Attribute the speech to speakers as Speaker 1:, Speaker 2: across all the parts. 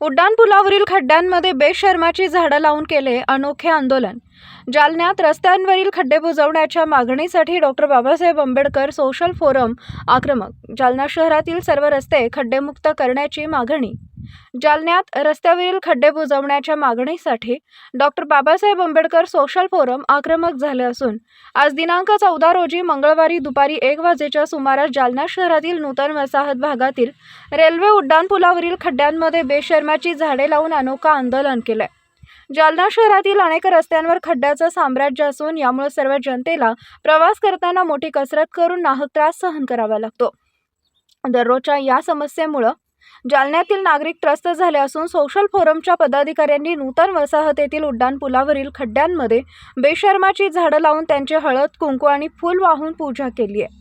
Speaker 1: उड्डाणपुलावरील खड्ड्यांमध्ये बेशर्माची झाडं लावून केले अनोखे आंदोलन. जालन्यात रस्त्यांवरील खड्डे बुजवण्याच्या मागणीसाठी doctor Babasaheb Ambedkar social forum आक्रमक. जालना शहरातील सर्व रस्ते खड्डेमुक्त करण्याची मागणी जालन्यात रस्त्यावरील खड्डे बुजवण्याच्या मागणीसाठी doctor Babasaheb Ambedkar social forum आक्रमक झाले असून आज दिनांक चौदा रोजी मंगळवारी दुपारी एक वाजेच्या सुमारास जालना शहरातील नूतन वसाहत भागातील रेल्वे उड्डाणपुलावरील खड्ड्यांमध्ये बेशर्माची झाडे लावून अनोखा आंदोलन केलंय. जालना शहरातील अनेक रस्त्यांवर खड्ड्याचं साम्राज्य असून यामुळे सर्व जनतेला प्रवास करताना मोठी कसरत करून नाहक त्रास सहन करावा लागतो. दररोजच्या या समस्येमुळं जालन्यातील नागरिक त्रस्त झाले असून सोशल फोरमच्या पदाधिकाऱ्यांनी नूतन वसाहतीतील उड्डाणपुलावरील खड्ड्यांमध्ये बेशर्माची झाडं लावून त्यांचे हळद कुंकू आणि फूल वाहून पूजा केली आहे.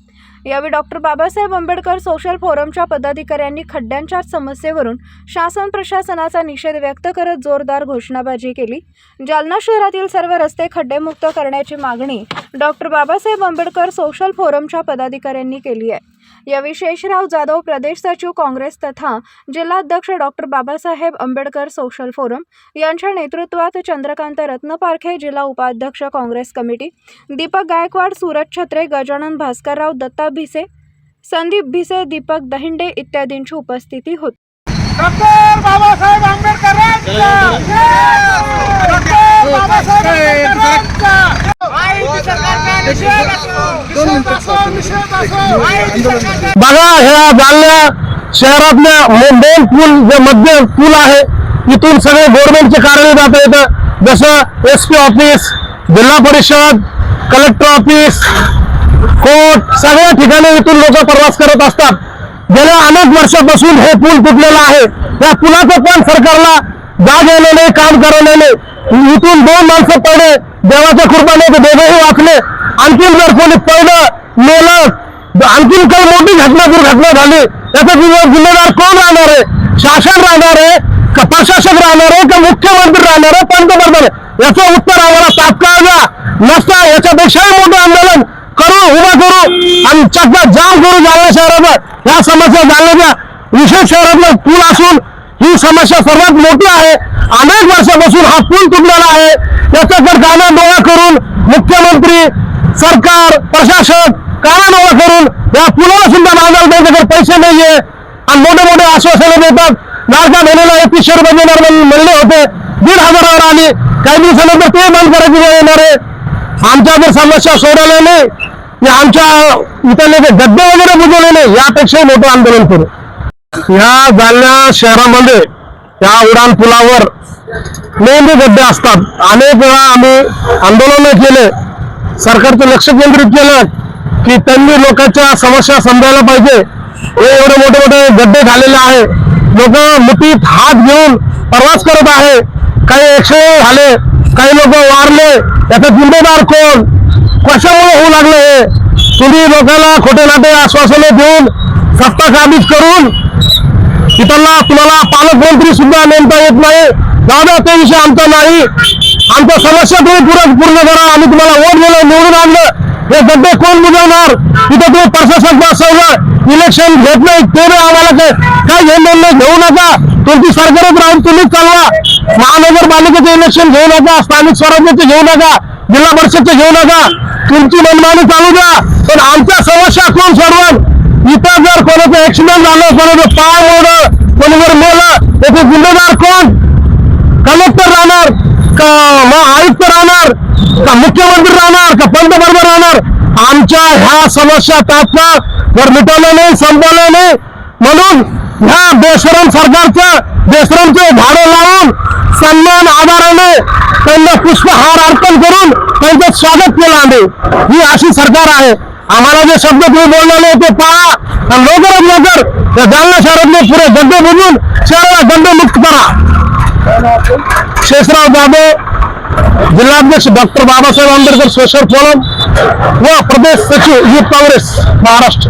Speaker 1: यावेळी डॉक्टर बाबासाहेब आंबेडकर सोशल फोरमच्या पदाधिकाऱ्यांनी खड्ड्यांच्या समस्येवरून शासन प्रशासनाचा निषेध व्यक्त करत जोरदार घोषणाबाजी केली. जालना शहरातील सर्व रस्ते खड्डेमुक्त करण्याची मागणी डॉक्टर बाबासाहेब आंबेडकर सोशल फोरमच्या पदाधिकाऱ्यांनी केली आहे. यावेळी शेषराव जाधव प्रदेश सचिव काँग्रेस तथा जिल्हाध्यक्ष doctor Babasaheb Ambedkar social forum यांच्या नेतृत्वात चंद्रकांत रत्नपारखे जिल्हा उपाध्यक्ष काँग्रेस कमिटी दीपक गायकवाड सूरज छत्रे गजानन भास्करराव दत्ता भिसे संदीप भिसे दीपक दहिंडे इत्यादींची उपस्थिती होती.
Speaker 2: डॉक्टर बाबासाहेब आंबेडकरांचा
Speaker 3: बघा ह्या जालन्या शहरातल्या दोन पूल जे मध्य पूल आहे इथून सगळे गव्हर्नमेंटचे कार्यालय जाता येतं जसं एस पी ऑफिस जिल्हा परिषद कलेक्टर ऑफिस कोर्ट सगळ्या ठिकाणी इथून लोक प्रवास करत असतात. गेल्या अनेक वर्षापासून हे पूल तुटलेलं आहे. या पुलाचं पण सरकारला जाग येणं नाही काम करणं नाही. इथून दोन माणसं पडले. देवाच्या कृपाने ते दोघेही वाचले. आणखीन जर कोणी पडलं मेलं आणखीन काही मोठी घटना दुर्घटना झाली त्याचा जिल्हा- जिल्हेदार कोण राहणार आहे? शासन राहणार आहे का प्रशासक राहणार आहे का मुख्यमंत्री राहणार आहे? पंतप्रधान याचं उत्तर आम्हाला तात्काळ द्या. नसता याच्यापेक्षाही मोठं आंदोलन करू उभा करू आणि चक्का जाम करू जालना शहराचा या समस्या जालन्याच्या विशेष शहरातलं पूल असून ही समस्या सर्वात मोठी आहे. अनेक वर्षापासून हा पूल तुटलेला आहे. याच्याकडे काना डोळा करून मुख्यमंत्री सरकार प्रशासक काना डोळा करून या पुलाला सुद्धा बांधायला त्यांच्याकडे पैसे नाहीये. आणि मोठे मोठे आश्वासनं देतात. लाडका बहिणीला एकवीसशे रुपये देणार म्हणले होते. दीड हजारावर आली. काही दिवसानंतर ते बंद करायची वेळ येणार आहे. आमच्या जर समस्या सोडवल्या नाही आमच्या इथले जे गड्डे वगैरे बुजवले नाही यापेक्षाही मोठं आंदोलन करू. ह्या जालना शहरामध्ये या उडान पुलावर नेहमी गड्डे असतात. अनेक वेळा आम्ही आंदोलन केले. सरकारचं लक्ष केंद्रित केलं की त्यांनी लोकांच्या समस्या समजायला पाहिजे. हे एवढे मोठे मोठे गड्डे झालेले आहे. लोक मुठीत हात घेऊन प्रवास करत आहे. काही एकशे झाले काही लोक वारले. याचा जिम्मेदार कोण? कशामुळे होऊ लागले हे? तुम्ही लोकांना खोटे नाटे आश्वासने देऊन सत्ता काबीज करून इथला तुम्हाला पालकमंत्री सुद्धा नेमता येत नाही. दादा ते विषय आमचा नाही. आमच्या समस्या तुम्ही पूर्ण पूर्ण करा. आम्ही तुम्हाला वोट दिलं निवडून आणलं. हे गड्डे कोण बुजवणार? तिथे तुम्ही प्रशासन बसवलं. इलेक्शन घेत नाही. ते आम्हाला काय काय घेऊन निर्णय घेऊ नका. तुमची सरकारच राहून तुम्हीच चालवा. महानगरपालिकेचे इलेक्शन घेऊ नका. स्थानिक स्वराज्याचे घेऊ नका. जिल्हा परिषदचे घेऊ नका. तुमची मनमानी चालू द्या. पण आमच्या समस्या कोण सोडवण इथं जर कोणाचं ऍक्सिडेंट झालं कोणाचं पाय मोडलं कोणी जर मेलं त्याचे गुन्हेगार कोण? मग आयुक्त राहणार का मुख्यमंत्री राहणार का पंतप्रधान राहणार? आमच्या ह्या समस्या तात्काळ जर मिटवल्या नाही संपवल्या नाही म्हणून ह्या बेशरम सरकारचं बेशरमचे झाडं लावून सन्मान आधाराने त्यांना पुष्पहार अर्पण करून त्यांचं स्वागत केलं आम्ही. ही अशी सरकार आहे. आम्हाला जे शब्द तुम्ही बोललेले ते पहा. आणि लवकरात लवकर त्या जालना शहरातले पुरे गड्डे बुजून शहराला गड्डे मुक्त करा. शेषराव जाधव जिल्हाध्यक्ष doctor Babasaheb Ambedkar social forum व प्रदेश सचिव युथ काँग्रेस महाराष्ट्र.